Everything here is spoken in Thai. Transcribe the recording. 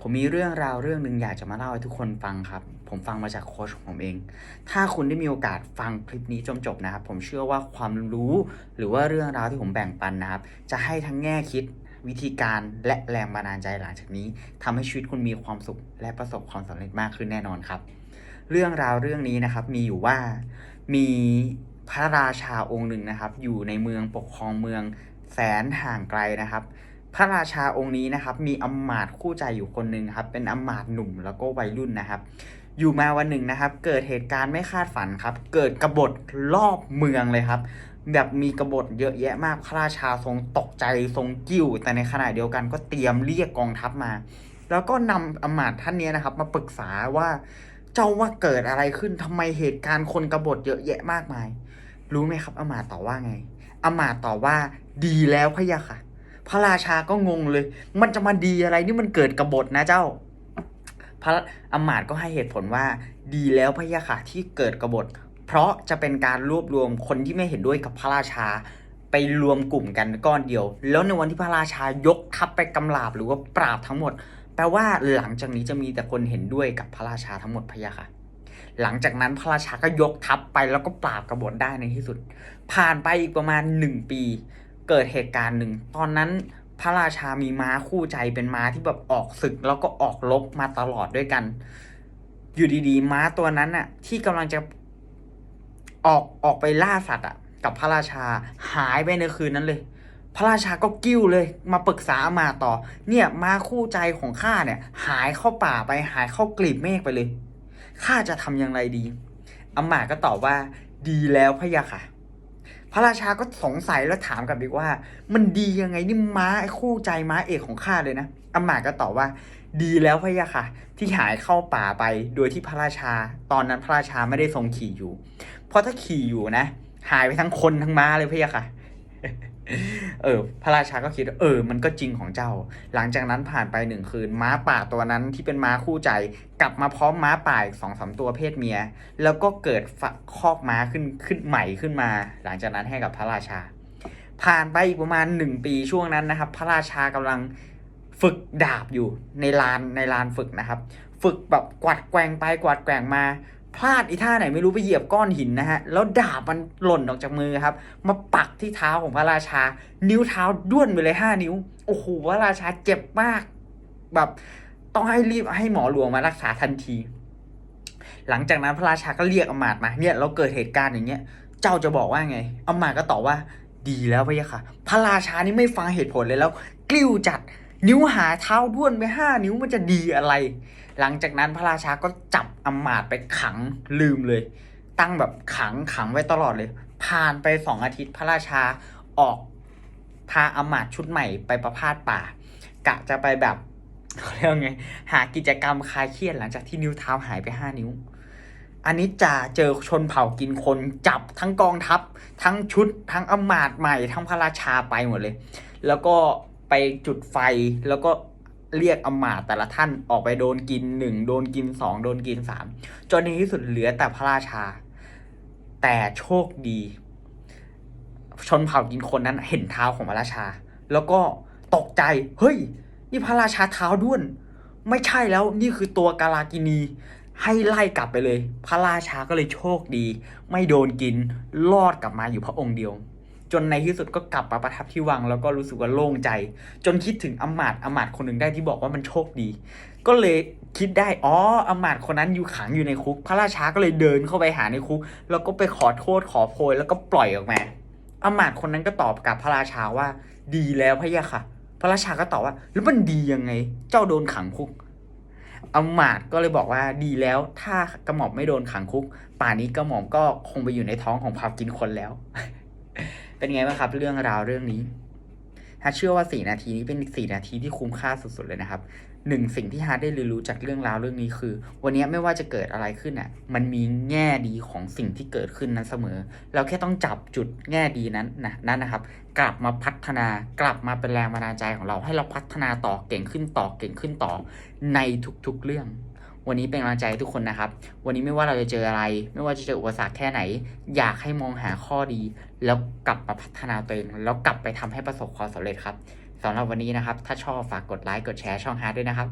ผมมีเรื่องราวเรื่องหนึ่งอยากจะมาเล่าให้ทุกคนฟังครับ ผมฟังมาจากโค้ชของผมเอง ถ้าคุณได้มีโอกาสฟังคลิปนี้จนจบนะครับ ผมเชื่อว่าความรู้หรือว่าเรื่องราวที่ผมแบ่งปันนะครับ จะให้ทั้งแง่คิดวิธีการและแรงบันดาลใจหลังจากนี้ทำให้ชีวิตคุณมีความสุข และประสบความสำเร็จมากขึ้นแน่นอนครับ เรื่องราวเรื่องนี้นะครับมีอยู่ว่ามีพระราชาองค์หนึ่งนะครับ อยู่ในเมืองปกครองเมืองแสนห่างไกลนะครับ พระราชาองค์นี้นะครับ มีอมาตย์คู่ใจอยู่คนหนึ่งครับ เป็นอมาตย์หนุ่มแล้วก็วัยรุ่นนะครับ อยู่มาวันหนึ่งนะครับ เกิดเหตุการณ์ไม่คาดฝันครับ เกิดกบฏรอบเมืองเลยครับ แบบมีกบฏเยอะแยะมากพระราชาทรงตกใจทรงกิ้ว แต่ในขณะเดียวกันก็เตรียมเรียกกองทัพมา แล้วก็นำอมาตย์ท่านนี้นะครับ มาปรึกษาว่าเจ้าว่าเกิดอะไรขึ้นทำไมเหตุการณ์คนกบฏเยอะแยะมากมาย รู้ไหมครับอมาตย์ตอบว่าไงอมาตย์ตอบว่าดีแล้วพะยะค่ะ พระราชาก็งงเลย มันจะมาดีอะไรนี่มันเกิดกบฏนะเจ้า พระอำมาตย์ก็ให้เหตุผลว่า ดีแล้วพะยะค่ะที่เกิดกบฏ เพราะจะเป็นการรวบรวมคนที่ไม่เห็นด้วยกับพระราชาไปรวมกลุ่มกันก้อนเดียว แล้วในวันที่พระราชายกทัพไปกำราบหรือว่าปราบทั้งหมด แปลว่าหลังจากนี้จะมีแต่คนเห็นด้วยกับพระราชาทั้งหมดพะยะค่ะ หลังจากนั้นพระราชาก็ยกทัพไปแล้วก็ปราบกบฏได้ในที่สุด ผ่านไปอีกประมาณหนึ่งปี เกิดเหตุการณ์หนึ่ง ตอนนั้นพระราชามีม้าคู่ใจเป็นม้าที่แบบออกศึกแล้วก็ออกรบมาตลอดด้วยกัน อยู่ดีๆ ม้าตัวนั้นน่ะ ที่กำลังจะออกออกไปล่าสัตว์อะ กับพระราชาหายไปในคืนนั้นเลย พระราชาก็กิ้วเลย มาปรึกษาอามาตย์ต่อ เนี่ยม้าคู่ใจของข้าเนี่ย หายเข้าป่าไปหายเข้ากลีบเมฆไปเลยข้าจะทำอย่างไรดีอามาตย์ก็ตอบว่า ดีแล้วพะยะค่ะ พระราชาก็สงสัยแล้วถามกลับอีกว่า มันดียังไงนี่ม้าไอ้คู่ใจม้าเอกของข้าเลยนะอามาก็ตอบว่า ดีแล้วพะยะค่ะ ที่หายเข้าป่าไปโดยที่พระราชา ตอนนั้นพระราชาไม่ได้ทรงขี่อยู่ เพราะถ้าขี่อยู่นะ หายไปทั้งคนทั้งม้าเลยพะยะค่ะ เออ พระราชาก็คิดเออ มันก็จริงของเจ้า หลังจากนั้นผ่านไปหนึ่งคืน ม้าป่าตัวนั้นที่เป็นม้าคู่ใจ กลับมาพร้อมม้าป่าอีกสองสามตัวเพศเมีย แล้วก็เกิดฝักคอกม้าขึ้นขึ้นใหม่ขึ้นมา หลังจากนั้นให้กับพระราชา ผ่านไปอีกประมาณหนึ่งปีช่วงนั้นนะครับ พระราชากำลังฝึกดาบอยู่ในลานในลานฝึกนะครับ ฝึกแบบกวัดแกว่งไปกวัดแกว่งมา พลาดอีท่าไหนไม่รู้ไปเหยียบก้อนหินนะฮะ แล้วดาบมันหล่นออกจากมือครับ มาปักที่เท้าของพระราชา นิ้วเท้าด้วนไปเลยห้านิ้ว โอ้โหพระราชาเจ็บมาก แบบต้องให้รีบให้หมอหลวงมารักษาทันที หลังจากนั้นพระราชาก็เรียกอำมาตย์มาเนี่ยเราเกิดเหตุการณ์อย่างเงี้ย เจ้าจะบอกว่าไงอำมาตย์ก็ตอบว่าดีแล้วพะยะค่ะ พระราชานี่ไม่ฟังเหตุผลเลยแล้ว กลิ้วจัด นิ้วหาเท้าด้วนไปห้านิ้วมันจะดีอะไร หลังจากนั้นพระราชาก็จับอำมาตย์ไปขังลืมเลย ตั้งแบบขังขังไว้ตลอดเลย ผ่านไปสองอาทิตย์พระราชาออกพาอำมาตย์ชุดใหม่ไปประพาสป่า กะจะไปแบบเขาเรียกไง หากิจกรรมคลายเครียดหลังจากที่นิ้วเท้าหายไปห้านิ้ว อันนี้จะเจอชนเผ่ากินคนจับทั้งกองทัพ ทั้งชุด ทั้งอำมาตย์ใหม่ ทั้งพระราชาไปหมดเลย แล้วก็ ไปจุดไฟแล้วก็เรียกอมาตแต่ละท่านออกไปโดนกินหนึ่งโดนกินสองโดนกินสามจนในที่สุดเหลือแต่พระราชา แต่โชคดี ชนเผ่ากินคนนั้นเห็นเท้าของพระราชา แล้วก็ตกใจ เฮ้ย นี่พระราชาเท้าด้วน ไม่ใช่แล้วนี่คือตัวกาลากินีให้ไล่กลับไปเลย พระราชาก็เลยโชคดี ไม่โดนกินรอดกลับมาอยู่พระองค์เดียว จนในที่สุดก็กลับมาประทับที่วัง แล้วก็รู้สึกว่าโล่งใจ จนคิดถึงอมาตอมาตคนหนึ่งได้ที่บอกว่ามันโชคดี ก็เลยคิดได้อ๋ออมาตคนนั้นอยู่ขังอยู่ในคุก พระราชาก็เลยเดินเข้าไปหาในคุก แล้วก็ไปขอโทษขอโพยแล้วก็ปล่อยออกมาอมาตคนนั้นก็ตอบกับพระราชาว่า ดีแล้วพะยะค่ะ พระราชาก็ตอบว่าแล้วมันดียังไง เจ้าโดนขังคุกอมาตก็เลยบอกว่าดีแล้วถ้ากระหม่อมไม่โดนขังคุก ป่านนี้กระหม่อมก็คงไปอยู่ในท้องของเผ่ากินคนแล้ว เป็นไงบ้างครับ เรื่องราวเรื่องนี้ฮาร์ทเชื่อว่าสี่นาทีนี้เป็นสี่นาทีที่คุ้มค่าสุดๆเลยนะครับหนึ่งสิ่งที่ฮาร์ทได้เรียนรู้จากเรื่องราวเรื่องนี้คือ วันนี้ไม่ว่าจะเกิดอะไรขึ้นอะ มันมีแง่ดีของสิ่งที่เกิดขึ้นนั้นเสมอ เราแค่ต้องจับจุดแง่ดีนั้นนะนั่นนะครับ กลับมาพัฒนากลับมาเป็นแรงบันดาลใจของเรา ให้เราพัฒนาต่อเก่งขึ้นต่อเก่งขึ้นต่อในทุกๆเรื่อง วันนี้เป็นกำลังใจให้ทุกคนนะครับ วันนี้ไม่ว่าเราจะเจออะไร ไม่ว่าจะเจออุปสรรคแค่ไหน อยากให้มองหาข้อดี แล้วกลับมาพัฒนาตัวเอง แล้วกลับไปทำให้ประสบความสำเร็จครับสำหรับวันนี้นะครับ ถ้าชอบฝากกดไลค์ กดแชร์ช่องฮาร์ดด้วยนะครับ